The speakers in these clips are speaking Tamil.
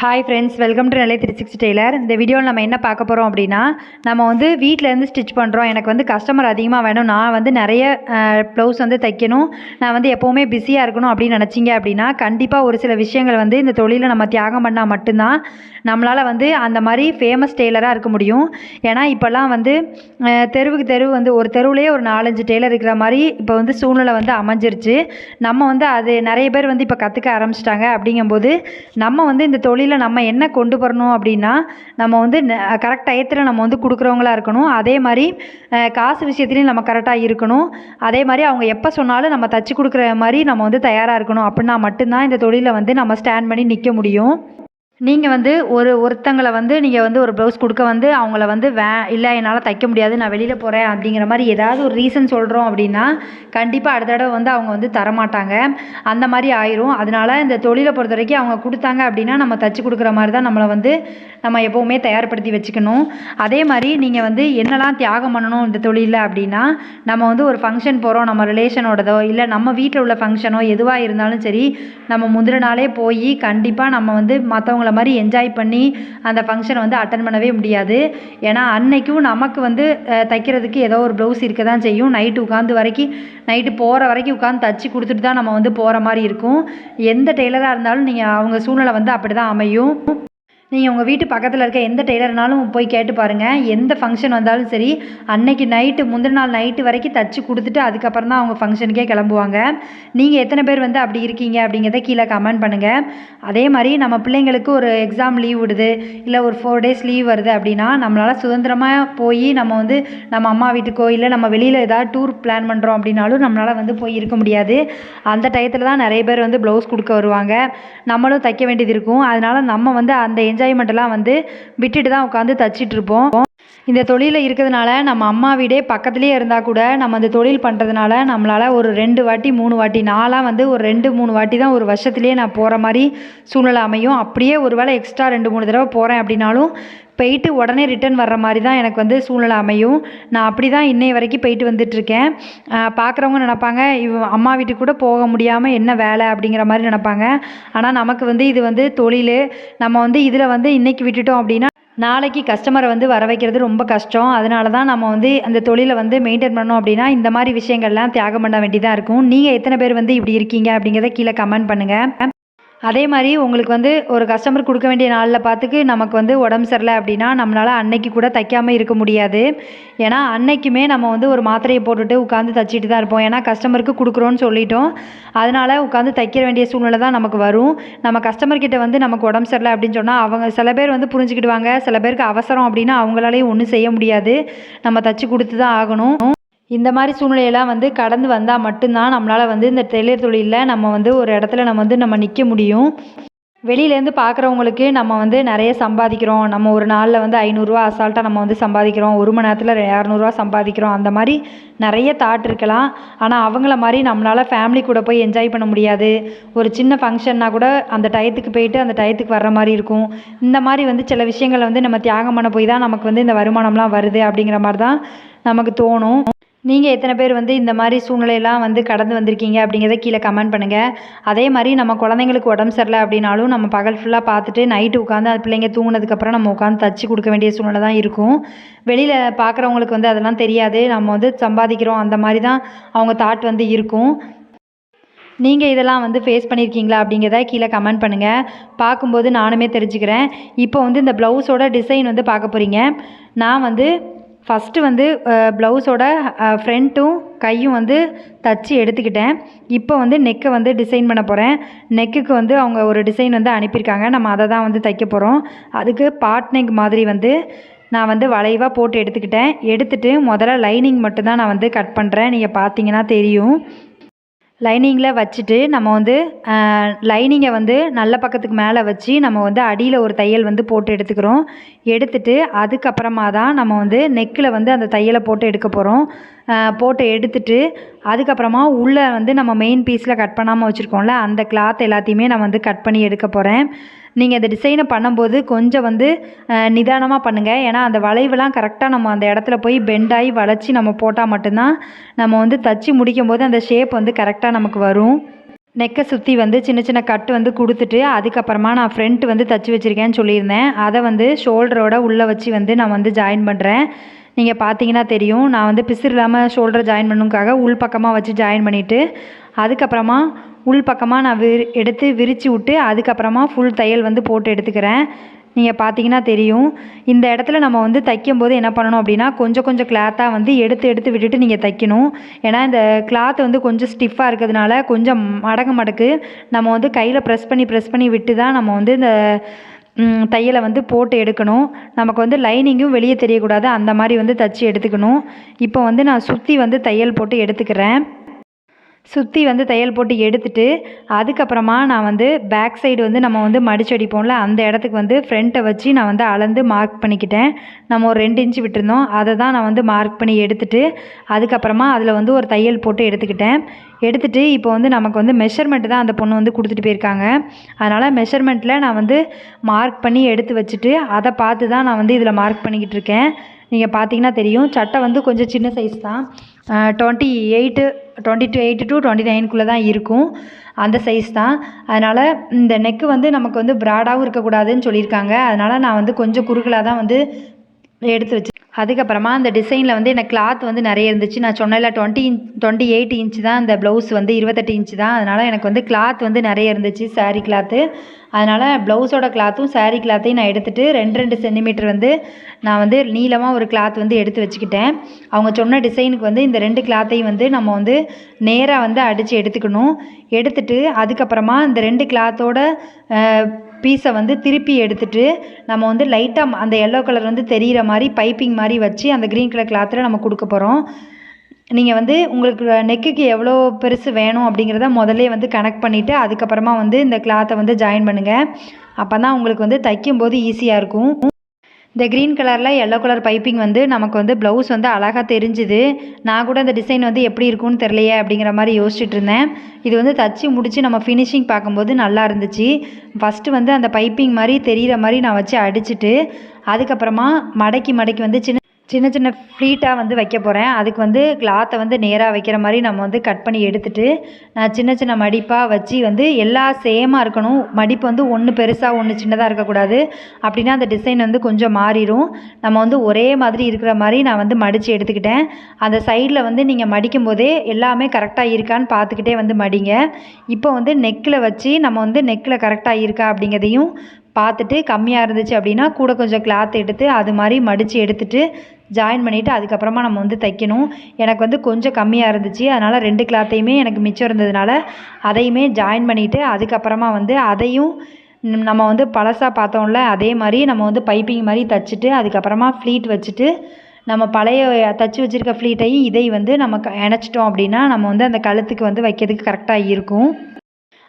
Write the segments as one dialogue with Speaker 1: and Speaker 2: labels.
Speaker 1: ஹாய் ஃப்ரெண்ட்ஸ் வெல்கம் டு நிலை த்ரீ சிக்ஸ் டெய்லர் இந்த வீடியோவில் நம்ம என்ன பார்க்க போகிறோம் அப்படின்னா நம்ம வந்து வீட்டிலேருந்து ஸ்டிச் பண்ணுறோம் எனக்கு வந்து கஸ்டமர் அதிகமாக வேணும். நான் வந்து நிறைய ப்ளவுஸ் வந்து தைக்கணும். நான் வந்து எப்போவுமே பிஸியாக இருக்கணும் அப்படின்னு நினச்சிங்க அப்படின்னா கண்டிப்பாக ஒரு சில விஷயங்கள் வந்து இந்த தொழிலில் நம்ம தியாகம் பண்ணால் மட்டும்தான் நம்மளால் வந்து அந்த மாதிரி ஃபேமஸ் டெய்லராக இருக்க முடியும். ஏன்னா இப்போல்லாம் வந்து தெருவுக்கு தெருவு வந்து ஒரு தெருவுலேயே ஒரு நாலஞ்சு டெய்லர் இருக்கிற மாதிரி இப்போ வந்து சூழ்நிலை வந்து அமைஞ்சிருச்சு. நம்ம வந்து அது நிறைய பேர் வந்து இப்போ கற்றுக்க ஆரம்பிச்சிட்டாங்க அப்படிங்கும்போது நம்ம வந்து இந்த தொழில் நம்ம என்ன கொண்டு வரணும் அப்படின்னா நம்ம வந்து கரெக்ட் டயத்தில் நம்ம வந்து கொடுக்குறவங்களா இருக்கணும். அதே மாதிரி காசு விஷயத்துலையும் நம்ம கரெக்டாக இருக்கணும். அதே மாதிரி அவங்க எப்போ சொன்னாலும் நம்ம தச்சு கொடுக்குற மாதிரி நம்ம வந்து தயாராக இருக்கணும். அப்படின்னா மட்டும்தான் இந்த தொழிலை வந்து நம்ம ஸ்டாண்ட் பண்ணி நிற்க முடியும். நீங்கள் வந்து ஒரு ஒருத்தங்களை வந்து நீங்கள் வந்து ஒரு ப்ளவுஸ் கொடுக்க வந்து அவங்கள வந்து வே இல்லை என்னால் தைக்க முடியாது நான் வெளியில் போகிறேன் அப்படிங்கிற மாதிரி ஏதாவது ஒரு ரீசன் சொல்கிறோம் அப்படின்னா கண்டிப்பாக அடுத்த தடவை வந்து அவங்க வந்து தரமாட்டாங்க. அந்த மாதிரி ஆயிரும். அதனால இந்த தொழிலை பொறுத்த வரைக்கும் அவங்க கொடுத்தாங்க அப்படின்னா நம்ம தச்சு கொடுக்குற மாதிரி தான் நம்மளை வந்து நம்ம எப்போவுமே தயார்படுத்தி வச்சுக்கணும். அதே மாதிரி நீங்கள் வந்து என்னெல்லாம் தியாகம் பண்ணணும் இந்த தொழிலில் அப்படின்னா நம்ம வந்து ஒரு ஃபங்க்ஷன் போகிறோம் நம்ம ரிலேஷனோடதோ இல்லை நம்ம வீட்டில் உள்ள ஃபங்க்ஷனோ எதுவாக இருந்தாலும் சரி நம்ம முந்தின நாளே போய் கண்டிப்பாக நம்ம வந்து மற்றவங்கள மாதிரி என்ஜாய் பண்ணி அந்த ஃபங்க்ஷனை வந்து அட்டன் பண்ணவே முடியாது. ஏன்னா அன்னைக்கும் நமக்கு வந்து தைக்கிறதுக்கு ஏதோ ஒரு ப்ளவுஸ் இருக்க தான் செய்யும். நைட்டு உட்காந்து வரைக்கும் நைட்டு போகிற வரைக்கும் உட்காந்து தச்சு கொடுத்துட்டு தான் நம்ம வந்து போகிற மாதிரி இருக்கும். எந்த டெய்லராக இருந்தாலும் நீங்கள் அவங்க சூழ்நிலை வந்து அப்படி தான் அமையும். நீங்கள் உங்கள் வீட்டு பக்கத்தில் இருக்க எந்த டெய்லர்னாலும் போய் கேட்டு பாருங்கள் எந்த ஃபங்க்ஷன் வந்தாலும் சரி அன்னைக்கு நைட்டு முந்தின நாள் நைட்டு வரைக்கும் தச்சு கொடுத்துட்டு அதுக்கப்புறம் தான் அவங்க ஃபங்க்ஷனுக்கே கிளம்புவாங்க. நீங்கள் எத்தனை பேர் வந்து அப்படி இருக்கீங்க அப்படிங்கிறத கீழே கமெண்ட் பண்ணுங்கள் அதே மாதிரி நம்ம பிள்ளைங்களுக்கு ஒரு எக்ஸாம் லீவ் விடுது இல்லை ஒரு ஃபோர் டேஸ் லீவ் வருது அப்படின்னா நம்மளால் சுதந்திரமாக போய் நம்ம வந்து நம்ம அம்மா வீட்டுக்கோ இல்லை நம்ம வெளியில் ஏதாவது டூர் பிளான் பண்ணுறோம் அப்படின்னாலும் நம்மளால் வந்து போய் இருக்க முடியாது. அந்த டயத்தில் தான் நிறைய பேர் வந்து ப்ளவுஸ் கொடுக்க வருவாங்க. நம்மளும் தைக்க வேண்டியது இருக்கும். அதனால் நம்ம வந்து அந்த என்ஜாய்மெண்ட்டெல்லாம் வந்து விட்டுட்டு தான் உட்காந்து தச்சிட்டு இருப்போம். இந்த தொழிலில் இருக்கிறதுனால நம்ம அம்மா வீடே பக்கத்துலேயே இருந்தால் கூட நம்ம அந்த தொழில் பண்ணுறதுனால நம்மளால் ஒரு ரெண்டு வாட்டி மூணு வாட்டி நாளாக வந்து ஒரு ரெண்டு மூணு வாட்டி தான் ஒரு வருஷத்துலேயே நான் போகிற மாதிரி சூழ்நிலை அமையும். அப்படியே ஒரு வேளை எக்ஸ்ட்ரா ரெண்டு மூணு தடவை போகிறேன் அப்படின்னாலும் போயிட்டு உடனே ரிட்டர்ன் வர்ற மாதிரி தான் எனக்கு வந்து சூழ்நிலை அமையும். நான் அப்படி தான் இன்னை வரைக்கும் போயிட்டு வந்துட்டுருக்கேன். பார்க்குறவங்க நினப்பாங்க இவ் அம்மா வீட்டுக்கு கூட போக முடியாமல் என்ன வேலை அப்படிங்கிற மாதிரி நினப்பாங்க. ஆனால் நமக்கு வந்து இது வந்து தொழில். நம்ம வந்து இதில் வந்து இன்றைக்கி விட்டுட்டோம் அப்படின்னா நாளைக்கு கஸ்டமரை வந்து வர வைக்கிறது ரொம்ப கஷ்டம். அதனால தான் நம்ம வந்து அந்த தொழிலை வந்து மெயின்டைன் பண்ணோம் அப்படின்னா இந்த மாதிரி விஷயங்கள்லாம் தியாகம் பண்ண வேண்டியதாக இருக்கும். நீங்கள் எத்தனை பேர் வந்து இப்படி இருக்கீங்க அப்படிங்கிறத கீழே கமெண்ட் பண்ணுங்கள் அதே மாதிரி உங்களுக்கு வந்து ஒரு கஸ்டமர் கொடுக்க வேண்டிய நாளில் பார்த்துக்கு நமக்கு வந்து உடம்பு சரியில்லை அப்படின்னா நம்மளால் அன்னைக்கு கூட தைக்காமல் இருக்க முடியாது. ஏன்னா அன்னைக்குமே நம்ம வந்து ஒரு மாத்திரையை போட்டுட்டு உட்காந்து தச்சிட்டு தான் இருப்போம். ஏன்னா கஸ்டமருக்கு கொடுக்குறோன்னு சொல்லிட்டோம். அதனால் உட்காந்து தைக்க வேண்டிய சூழ்நிலை தான் நமக்கு வரும். நம்ம கஸ்டமர்கிட்ட வந்து நமக்கு உடம்பு சரியில்லை அப்படின்னு சொன்னால் அவங்க சில பேர் வந்து புரிஞ்சுக்கிடுவாங்க. சில பேருக்கு அவசரம் அப்படின்னா அவங்களாலேயும் ஒன்றும் செய்ய முடியாது. நம்ம தச்சு கொடுத்து தான் ஆகணும். இந்த மாதிரி சூழ்நிலையெல்லாம் வந்து கடந்து வந்தால் மட்டும்தான் நம்மளால் வந்து இந்த டெய்லர் தொழிலில் நம்ம வந்து ஒரு இடத்துல நம்ம வந்து நம்ம நிற்க முடியும். வெளியிலேருந்து பார்க்குறவங்களுக்கு நம்ம வந்து நிறைய சம்பாதிக்கிறோம். நம்ம ஒரு நாளில் வந்து ஐநூறுரூவா அசால்ட்டாக நம்ம வந்து சம்பாதிக்கிறோம். ஒரு மணி நேரத்தில் இரநூறுவா சம்பாதிக்கிறோம். அந்த மாதிரி நிறைய தாட் இருக்கலாம். ஆனால் அவங்கள மாதிரி நம்மளால் ஃபேமிலி கூட போய் என்ஜாய் பண்ண முடியாது. ஒரு சின்ன ஃபங்க்ஷன்னா கூட அந்த டயத்துக்கு போயிட்டு அந்த டயத்துக்கு வர்ற மாதிரி இருக்கும். இந்த மாதிரி வந்து சில விஷயங்களை வந்து நம்ம தியாகம் பண்ண போய் தான் நமக்கு வந்து இந்த வருமானம்லாம் வருது அப்படிங்கிற மாதிரி தான் நமக்கு தோணும். நீங்கள் எத்தனை பேர் வந்து இந்த மாதிரி சூழ்நிலையெல்லாம் வந்து கடந்து வந்திருக்கீங்க அப்படிங்கிறத கீழே கமெண்ட் பண்ணுங்கள் அதே மாதிரி நம்ம குழந்தைங்களுக்கு உடம்பு சரியில்லை அப்படின்னாலும் நம்ம பகல் ஃபுல்லாக பார்த்துட்டு நைட்டு உட்காந்து அது பிள்ளைங்க தூங்கினதுக்கப்புறம் நம்ம உட்காந்து தச்சு கொடுக்க வேண்டிய சூழ்நிலை தான் இருக்கும். வெளியில் பார்க்குறவங்களுக்கு வந்து அதெல்லாம் தெரியாது. நம்ம வந்து சம்பாதிக்கிறோம். அந்த மாதிரி தான் அவங்க தாட் வந்து இருக்கும். நீங்கள் இதெல்லாம் வந்து ஃபேஸ் பண்ணியிருக்கீங்களா அப்படிங்கிறத கீழே கமெண்ட் பண்ணுங்கள் பார்க்கும்போது நானுமே தெரிஞ்சுக்கிறேன். இப்போ வந்து இந்த ப்ளவுஸோட டிசைன் வந்து பார்க்க போகிறீங்க நான் வந்து ஃபஸ்ட்டு வந்து ப்ளவுஸோட ஃப்ரண்ட்டும் கையும் வந்து தச்சு எடுத்துக்கிட்டேன். இப்போ வந்து நெக்கை வந்து டிசைன் பண்ண போகிறேன் நெக்குக்கு வந்து அவங்க ஒரு டிசைன் வந்து அனுப்பியிருக்காங்க. நம்ம அதை தான் வந்து தைக்க போகிறோம் அதுக்கு பாட் நெக் மாதிரி வந்து நான் வந்து வளைவாக போட்டு எடுத்துக்கிட்டேன். எடுத்துகிட்டு முதல்ல லைனிங் மட்டும்தான் நான் வந்து கட் பண்ணுறேன் நீங்கள் பார்த்தீங்கன்னா தெரியும். லைனிங்கில் வச்சுட்டு நம்ம வந்து லைனிங்கை வந்து நல்ல பக்கத்துக்கு மேலே வச்சு நம்ம வந்து அடியில் ஒரு தையல் வந்து போட்டு எடுத்துக்கிறோம். எடுத்துட்டு அதுக்கப்புறமா தான் நம்ம வந்து நெக்கில் வந்து அந்த தையலை போட்டு எடுக்க போகிறோம் போட்டு எடுத்துட்டு அதுக்கப்புறமா உள்ளே வந்து நம்ம மெயின் பீஸில் கட் பண்ணாமல் வச்சுருக்கோம்ல அந்த கிளாத் எல்லாத்தையுமே நான் வந்து கட் பண்ணி எடுக்க போகிறேன் நீங்கள் இந்த டிசைனை பண்ணும்போது கொஞ்சம் வந்து நிதானமாக பண்ணுங்கள் ஏன்னா அந்த வளைவுலாம் கரெக்டாக நம்ம அந்த இடத்துல போய் பெண்டாகி வளைச்சி நம்ம போட்டால் மட்டும்தான் நம்ம வந்து தச்சு முடிக்கும் போது அந்த ஷேப் வந்து கரெக்டாக நமக்கு வரும். நெக்கை சுற்றி வந்து சின்ன சின்ன கட்டு வந்து கொடுத்துட்டு அதுக்கப்புறமா நான் ஃப்ரண்ட் வந்து தச்சு வச்சுருக்கேன்னு சொல்லியிருந்தேன். அதை வந்து ஷோல்டரோட உள்ளே வச்சு வந்து நான் வந்து ஜாயின் பண்ணுறேன் நீங்கள் பார்த்தீங்கன்னா தெரியும். நான் வந்து பிசிறு இல்லாமல் ஷோல்டர் ஜாயின் பண்ணுக்காக உள் பக்கமாக வச்சு ஜாயின் பண்ணிவிட்டு அதுக்கப்புறமா உள் பக்கமாக நான் விரி எடுத்து விரித்து விட்டு அதுக்கப்புறமா ஃபுல் தையல் வந்து போட்டு எடுத்துக்கிறேன். நீங்கள் பார்த்தீங்கன்னா தெரியும். இந்த இடத்துல நம்ம வந்து தைக்கும்போது என்ன பண்ணணும் அப்படின்னா கொஞ்சம் கொஞ்சம் கிளாத்தாக வந்து எடுத்து எடுத்து விட்டுட்டு நீங்கள் தைக்கணும். ஏன்னா இந்த கிளாத் வந்து கொஞ்சம் ஸ்டிஃபாக இருக்கிறதுனால கொஞ்சம் மடக்கு மடக்கு நம்ம வந்து கையில் ப்ரெஸ் பண்ணி ப்ரெஸ் பண்ணி விட்டு தான் நம்ம வந்து இந்த தையலை வந்து போட்டு எடுக்கணும். நமக்கு வந்து லைனிங்கும் வெளியே தெரியக்கூடாது. அந்த மாதிரி வந்து தச்சு எடுத்துக்கணும். இப்போ வந்து நான் சுற்றி வந்து தையல் போட்டு எடுத்துக்கிறேன். சுற்றி வந்து தையல் போட்டு எடுத்துட்டு அதுக்கப்புறமா நான் வந்து பேக் சைடு வந்து நம்ம வந்து மடிச்சு அடிப்போம்ல அந்த இடத்துக்கு வந்து ஃப்ரண்ட்டை வச்சு நான் வந்து அளந்து மார்க் பண்ணிக்கிட்டேன். நம்ம ஒரு ரெண்டு இன்ச்சு விட்டுருந்தோம். அதை தான் நான் வந்து மார்க் பண்ணி எடுத்துட்டு அதுக்கப்புறமா அதில் வந்து ஒரு தையல் போட்டு எடுத்துக்கிட்டேன். எடுத்துகிட்டு இப்போ வந்து நமக்கு வந்து மெஷர்மெண்ட் தான் அந்த பொண்ணு வந்து கொடுத்துட்டு போயிருக்காங்க. அதனால் மெஷர்மெண்ட்டில் நான் வந்து மார்க் பண்ணி எடுத்து வச்சுட்டு அதை பார்த்து தான் நான் வந்து இதில் மார்க் பண்ணிக்கிட்டு இருக்கேன். நீங்கள் பார்த்தீங்கன்னா தெரியும். சட்டை வந்து கொஞ்சம் சின்ன சைஸ் தான். Twenty eight twenty two eight to twenty நைனுக்குள்ளே தான் இருக்கும். அந்த சைஸ் தான். அதனால் இந்த நெக்கு வந்து நமக்கு வந்து ப்ராடாகவும் இருக்கக்கூடாதுன்னு சொல்லியிருக்காங்க. அதனால் நான் வந்து கொஞ்சம் குறுகலாக தான் வந்து எடுத்து வச்சு அதுக்கப்புறமா அந்த டிசைனில் வந்து எனக்கு கிளாத் வந்து நிறைய இருந்துச்சு. நான் சொன்னல twenty inch twenty eight inch தான் அந்த ப்ளவுஸ் வந்து இருபத்தெட்டு இன்ச்சு தான். அதனால் எனக்கு வந்து கிளாத் வந்து நிறைய இருந்துச்சு சாரீ கிளாத்து அதனால் ப்ளவுஸோட கிளாத்தும் சாரீ கிளாத்தையும் நான் எடுத்துகிட்டு ரெண்டு ரெண்டு சென்டிமீட்டர் வந்து நான் வந்து நீளமாக ஒரு கிளாத் வந்து எடுத்து வச்சுக்கிட்டேன். அவங்க சொன்ன டிசைனுக்கு வந்து இந்த ரெண்டு கிளாத்தையும் வந்து நம்ம வந்து நேராக வந்து அடித்து எடுத்துக்கணும். எடுத்துகிட்டு அதுக்கப்புறமா இந்த ரெண்டு கிளாத்தோட பீஸை வந்து திருப்பி எடுத்துட்டு நம்ம வந்து லைட்டாக அந்த எல்லோ கலர் வந்து தெரிகிற மாதிரி பைப்பிங் மாதிரி வச்சு அந்த க்ரீன் கலர் கிளாத்தில் நம்ம கொடுக்க போகிறோம் நீங்கள் வந்து உங்களுக்கு நெக்குக்கு எவ்வளோ பெருசு வேணும் அப்படிங்கிறத முதல்லே வந்து கனெக்ட் பண்ணிவிட்டு அதுக்கப்புறமா வந்து இந்த கிளாத்தை வந்து ஜாயின் பண்ணுங்கள் அப்போ தான் உங்களுக்கு வந்து தைக்கும்போது ஈஸியாக இருக்கும். இந்த க்ரீன் கலரில் எல்லோ கலர் பைப்பிங் வந்து நமக்கு வந்து ப்ளவுஸ் வந்து அழகாக தெரிஞ்சுது. நான் கூட அந்த டிசைன் வந்து எப்படி இருக்கும்னு தெரியலையே அப்படிங்கிற மாதிரி யோசிச்சுட்டு இருந்தேன். இது வந்து தச்சு முடித்து நம்ம ஃபினிஷிங் பார்க்கும்போது நல்லா இருந்துச்சு. ஃபஸ்ட்டு வந்து அந்த பைப்பிங் மாதிரி தெரிகிற மாதிரி நான் வச்சு அடிச்சுட்டு அதுக்கப்புறமா மடக்கி மடக்கி வந்து சின்ன சின்ன சின்ன ஃப்ளீட்டாக வந்து வைக்க போகிறேன் அதுக்கு வந்து கிளாத்தை வந்து நேராக வைக்கிற மாதிரி நம்ம வந்து கட் பண்ணி எடுத்துகிட்டு நான் சின்ன சின்ன மடிப்பாக வச்சு வந்து எல்லா சேமாக இருக்கணும். மடிப்பு வந்து ஒன்று பெருசாக ஒன்று சின்னதாக இருக்கக்கூடாது. அப்படின்னா அந்த டிசைன் வந்து கொஞ்சம் மாறிடும் நம்ம வந்து ஒரே மாதிரி இருக்கிற மாதிரி நான் வந்து மடித்து எடுத்துக்கிட்டேன். அந்த சைடில் வந்து நீங்கள் மடிக்கும் போதே எல்லாமே கரெக்டாக இருக்கான்னு பார்த்துக்கிட்டே வந்து மடிங்க. இப்போ வந்து நெக்கில் வச்சு நம்ம வந்து நெக்கில் கரெக்டாக இருக்கா அப்படிங்கிறதையும் பார்த்துட்டு கம்மியாக இருந்துச்சு அப்படின்னா கூட கொஞ்சம் கிளாத் எடுத்து அது மாதிரி மடித்து எடுத்துட்டு ஜாயின் பண்ணிவிட்டு அதுக்கப்புறமா நம்ம வந்து தைக்கணும். எனக்கு வந்து கொஞ்சம் கம்மியாக இருந்துச்சு. அதனால் ரெண்டு கிளாத்தையுமே எனக்கு மிச்சம் இருந்ததுனால அதையுமே ஜாயின் பண்ணிவிட்டு அதுக்கப்புறமா வந்து அதையும் நம்ம வந்து பழசாக பார்த்தோம்ல அதே மாதிரி நம்ம வந்து பைப்பிங் மாதிரி தைச்சிட்டு அதுக்கப்புறமா ஃப்ளீட் வச்சுட்டு நம்ம பழைய தச்சு வச்சுருக்க ஃப்ளீட்டையும் இதை வந்து நம்ம க- இணைச்சிட்டோம் அப்படின்னா நம்ம வந்து அந்த கழுத்துக்கு வந்து வைக்கிறதுக்கு கரெக்டாக இருக்கும்.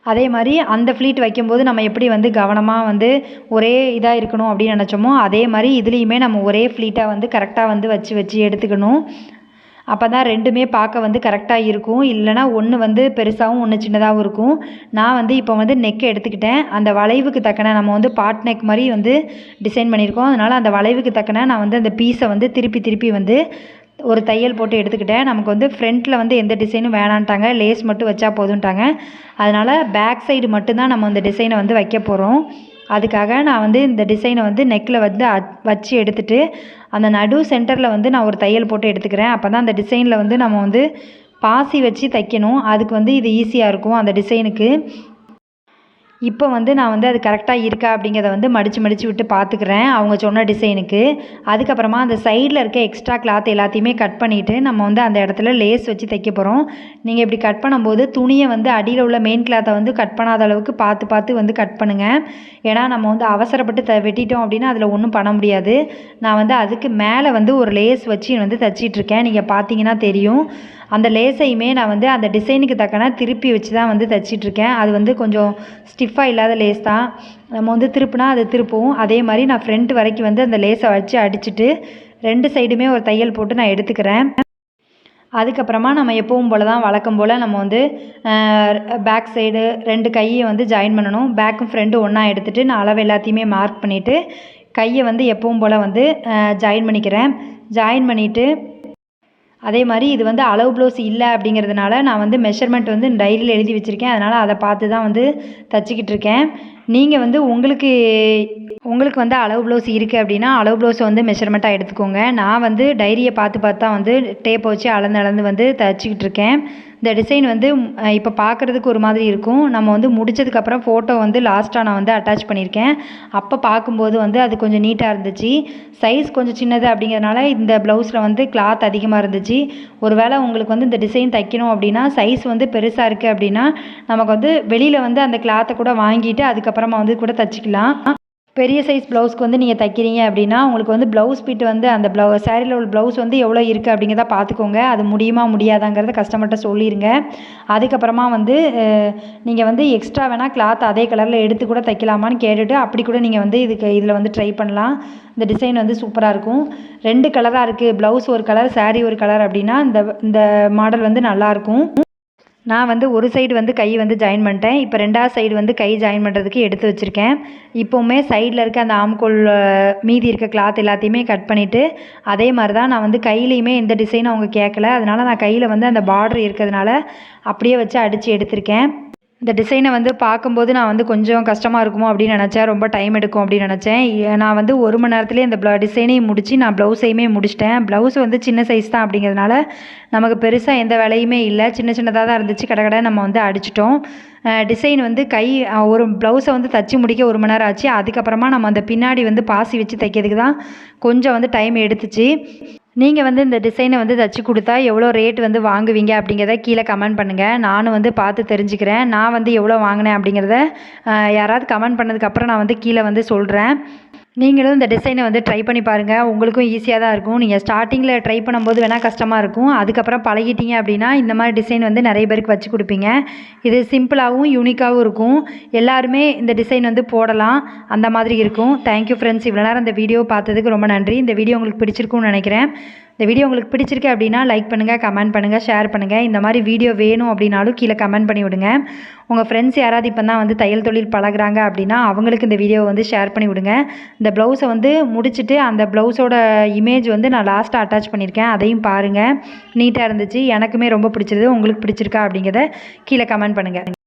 Speaker 1: அதே மாதிரி அந்த ஃப்ளீட் வைக்கும்போது நம்ம எப்படி வந்து கவனமாக வந்து ஒரே இதாக இருக்கணும் அப்படின்னு நினச்சோமோ அதே மாதிரி இதுலேயுமே நம்ம ஒரே ஃப்ளீட்டாக வந்து கரெக்டாக வந்து வச்சு வச்சு எடுத்துக்கணும். அப்போ தான் ரெண்டுமே பார்க்க வந்து கரெக்டாக இருக்கும். இல்லைனா ஒன்று வந்து பெருசாகவும் ஒன்று சின்னதாகவும் இருக்கும். நான் வந்து இப்போ வந்து நெக் எடுத்துக்கிட்டேன். அந்த வளைவுக்கு தக்கன நம்ம வந்து பாட் நெக் மாதிரி வந்து டிசைன் பண்ணியிருக்கோம். அதனால் அந்த வளைவுக்கு தக்கன நான் வந்து அந்த பீஸை வந்து திருப்பி திருப்பி வந்து ஒரு தையல் போட்டு எடுத்துக்கிட்டேன். நமக்கு வந்து ஃப்ரண்ட்டில் வந்து எந்த டிசைனும் வேணான்ட்டாங்க. லேஸ் மட்டும் வச்சா போதும்ட்டாங்க. அதனால் பேக் சைடு மட்டும்தான் நம்ம இந்த டிசைனை வந்து வைக்க போகிறோம் அதுக்காக நான் வந்து இந்த டிசைனை வந்து நெக்கில் வந்து அ வச்சு எடுத்துட்டு அந்த நடு சென்டரில் வந்து நான் ஒரு தையல் போட்டு எடுத்துக்கிறேன். அப்போ தான் அந்த டிசைனில் வந்து நம்ம வந்து பாசி வச்சு தைக்கணும். அதுக்கு வந்து இது ஈஸியாக இருக்கும் அந்த டிசைனுக்கு இப்போ வந்து நான் வந்து அது கரெக்டாக இருக்கா அப்படிங்கிறத வந்து மடித்து மடித்து விட்டு பார்த்துக்கிறேன். அவங்க சொன்ன டிசைனுக்கு. அதுக்கப்புறமா அந்த சைடில் இருக்க எக்ஸ்ட்ரா கிளாத் எல்லாத்தையுமே கட் பண்ணிவிட்டு நம்ம வந்து அந்த இடத்துல லேஸ் வச்சு தைக்க போகிறோம் நீங்கள் இப்படி கட் பண்ணும்போது துணியை வந்து அடியில் உள்ள மெயின் கிளாத்தை வந்து கட் பண்ணாத அளவுக்கு பார்த்து பார்த்து வந்து கட் பண்ணுங்கள் ஏன்னா நம்ம வந்து அவசரப்பட்டு த வெட்டிட்டோம் அப்படின்னா அதில் ஒன்றும் பண்ண முடியாது. நான் வந்து அதுக்கு மேலே வந்து ஒரு லேஸ் வச்சு வந்து தைச்சிட்ருக்கேன் நீங்கள் பார்த்தீங்கன்னா தெரியும். அந்த லேஸையுமே நான் வந்து அந்த டிசைனுக்கு தக்கன திருப்பி வச்சு தான் வந்து தைச்சிட்ருக்கேன். அது வந்து கொஞ்சம் ஸ்டிஃபாக இல்லாத லேஸ் தான். நம்ம வந்து திருப்புனா அது திருப்பும். அதே மாதிரி நான் ஃப்ரண்ட் வரைக்கும் வந்து அந்த லேஸை வச்சு அடிச்சுட்டு ரெண்டு சைடுமே ஒரு தையல் போட்டு நான் எடுத்துக்கிறேன். அதுக்கப்புறமா நம்ம எப்பவும் போல் தான் வழக்கம் போல் நம்ம வந்து பேக் சைடு ரெண்டு கையை வந்து ஜாயின் பண்ணணும். பேக்கும் ஃப்ரண்ட்டும் ஒன்றா எடுத்துகிட்டு நான் அளவு எல்லாத்தையுமே மார்க் பண்ணிவிட்டு கையை வந்து எப்பவும் போல் வந்து ஜாயின் பண்ணிக்கிறேன். ஜாயின் பண்ணிவிட்டு அதே மாதிரி இது வந்து அளவு ப்ளவுஸ் இல்லை அப்படிங்கிறதுனால நான் வந்து மெஷர்மெண்ட் வந்து டைரியில் எழுதி வச்சுருக்கேன். அதனால் அதை பார்த்து தான் வந்து தச்சுக்கிட்டு இருக்கேன். நீங்கள் வந்து உங்களுக்கு உங்களுக்கு வந்து அளவு ப்ளவுஸ் இருக்குது அப்படின்னா அளவு ப்ளவுஸை வந்து மெஷர்மெண்ட்டாக எடுத்துக்கோங்க. நான் வந்து டைரியை பார்த்து பார்த்து தான் வந்து டேப் வச்சு அளந்து அளந்து வந்து தச்சுக்கிட்டு இருக்கேன். இந்த டிசைன் வந்து இப்போ பார்க்குறதுக்கு ஒரு மாதிரி இருக்கும். நம்ம வந்து முடிச்சதுக்கப்புறம் ஃபோட்டோ வந்து லாஸ்ட்டாக நான் வந்து அட்டாச் பண்ணியிருக்கேன். அப்போ பார்க்கும்போது வந்து அது கொஞ்சம் நீட்டாக இருந்துச்சு. சைஸ் கொஞ்சம் சின்னது அப்படிங்கிறதுனால இந்த ப்ளவுஸில் வந்து கிளாத் அதிகமாக இருந்துச்சு. ஒருவேளை உங்களுக்கு வந்து இந்த டிசைன் தைக்கணும் அப்படின்னா சைஸ் வந்து பெருசாக இருக்குது அப்படின்னா நமக்கு வந்து வெளியில் வந்து அந்த கிளாத்தை கூட வாங்கிட்டு அதுக்கப்புறமா வந்து கூட தைச்சிக்கலாம். பெரிய சைஸ் ப்ளவுஸ்க்கு வந்து நீங்கள் தைக்கிறீங்க அப்படின்னா உங்களுக்கு வந்து ப்ளவுஸ் பிட் வந்து அந்த ப்ளவு சேரீயில் உள்ள ப்ளவுஸ் வந்து எவ்வளோ இருக்குது அப்படிங்கிறத பார்த்துக்கோங்க. அது முடியுமா முடியாதாங்கிறத கஸ்டமர்கிட்ட சொல்லிடுங்க அதுக்கப்புறமா வந்து நீங்கள் வந்து எக்ஸ்ட்ரா வேணால் கிளாத் அதே கலரில் எடுத்து கூட தைக்கலாமான்னு கேட்டுட்டு அப்படி கூட நீங்கள் வந்து இதுக்கு இதில் வந்து ட்ரை பண்ணலாம். இந்த டிசைன் வந்து சூப்பராக இருக்கும். ரெண்டு கலராக இருக்குது ப்ளவுஸ் ஒரு கலர் சாரீ ஒரு கலர் அப்படின்னா இந்த இந்த மாடல் வந்து நல்லாயிருக்கும் நான் வந்து ஒரு சைடு வந்து கை வந்து ஜாயின் பண்ணிட்டேன். இப்போ ரெண்டாவது சைடு வந்து கை ஜாயின் பண்ணுறதுக்கு எடுத்து வச்சுருக்கேன். இப்போவுமே சைடில் இருக்க அந்த ஆம்கோல் மீதி இருக்க கிளாத் எல்லாத்தையுமே கட் பண்ணிவிட்டு அதே மாதிரி தான் நான் வந்து கையிலையுமே எந்த டிசைனும் அவங்க கேட்கல அதனால் நான் கையில் வந்து அந்த பார்டர் இருக்கிறதுனால அப்படியே வச்சு அடித்து எடுத்திருக்கேன். இந்த டிசைனை வந்து பார்க்கும்போது நான் வந்து கொஞ்சம் கஷ்டமாக இருக்குமோ அப்படின்னு நினச்சேன். ரொம்ப டைம் எடுக்கும் அப்படின்னு நினச்சேன். நான் வந்து ஒரு மணி நேரத்துலேயே இந்த ப்ள டிசைனையும் முடித்து நான் ப்ளவுஸையுமே முடிச்சிட்டேன். ப்ளவுஸ் வந்து சின்ன சைஸ் தான் அப்படிங்கிறதுனால நமக்கு பெருசாக எந்த வேலையுமே இல்லை. சின்ன சின்னதாக தான் இருந்துச்சு. கடை நம்ம வந்து அடிச்சிட்டோம். டிசைன் வந்து கை ஒரு ப்ளவுஸை வந்து தச்சு முடிக்க ஒரு மணி நேரம் ஆச்சு. அதுக்கப்புறமா நம்ம அந்த பின்னாடி வந்து பாசி வச்சு தைக்கிறதுக்கு தான் கொஞ்சம் வந்து டைம் எடுத்துச்சு. நீங்கள் வந்து இந்த டிசைனை வந்து தச்சு கொடுத்தா எவ்வளோ ரேட் வந்து வாங்குவீங்க அப்படிங்கிறத கீழே கமெண்ட் பண்ணுங்கள் நானும் வந்து பார்த்து தெரிஞ்சுக்கிறேன். நான் வந்து எவ்வளோ வாங்கினேன் அப்படிங்கிறத யாராவது கமெண்ட் பண்ணதுக்கப்புறம் நான் வந்து கீழே வந்து சொல்கிறேன் நீங்களும் இந்த டிசைனை வந்து ட்ரை பண்ணி பாருங்கள் உங்களுக்கும் ஈஸியாக தான் இருக்கும். நீங்கள் ஸ்டார்டிங்கில் ட்ரை பண்ணும்போது வேணால் கஷ்டமாக இருக்கும். அதுக்கப்புறம் பழகிட்டீங்க அப்படின்னா இந்த மாதிரி டிசைன் வந்து நிறைய பேருக்கு வச்சு கொடுப்பீங்க. இது சிம்பிளாகவும் யூனிக்காகவும் இருக்கும். எல்லாருமே இந்த டிசைன் வந்து போடலாம். அந்த மாதிரி இருக்கும். தேங்க்யூ ஃப்ரெண்ட்ஸ் இவ்வளோ நேரம் இந்த வீடியோ பார்த்ததுக்கு ரொம்ப நன்றி. இந்த வீடியோ உங்களுக்கு பிடிச்சிருக்கும்னு நினைக்கிறேன். இந்த வீடியோ உங்களுக்கு பிடிச்சிருக்கு அப்படின்னா லைக் பண்ணுங்கள் கமெண்ட் பண்ணுங்கள் ஷேர் பண்ணுங்கள் இந்த மாதிரி வீடியோ வேணும் அப்படின்னாலும் கீழே கமெண்ட் பண்ணி விடுங்க. உங்கள் ஃப்ரெண்ட்ஸ் யாராவது இப்போ தான் வந்து தையல் தொழில் பழகுறாங்க அப்படின்னா அவங்களுக்கு இந்த வீடியோ வந்து ஷேர் பண்ணி விடுங்க. இந்த ப்ளவுஸை வந்து முடிச்சுட்டு அந்த ப்ளவுஸோட இமேஜ் வந்து நான் லாஸ்ட்டாக அட்டாச் பண்ணியிருக்கேன். அதையும் பாருங்கள் நீட்டாக இருந்துச்சு. எனக்குமே ரொம்ப பிடிச்சிருது உங்களுக்கு பிடிச்சிருக்கா அப்படிங்கிறத கீழே கமெண்ட் பண்ணுங்கள்